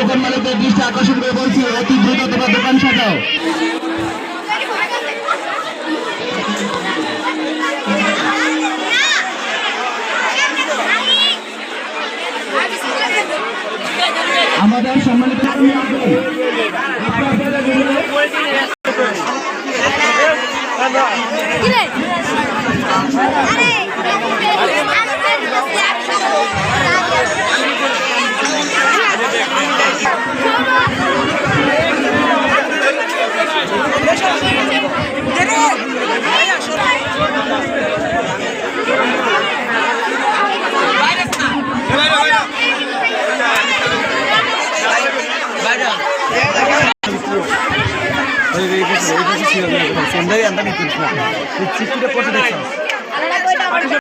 দোকান মালিকদের দৃষ্টি আকর্ষণ করে বলছি অতি দ্রুত তোমার দোকান সাজাও। আমাদের সম্মানিত কর্মীগণ, అందరి అందరినీ పిలిచిన చిక్కుడే పోటీ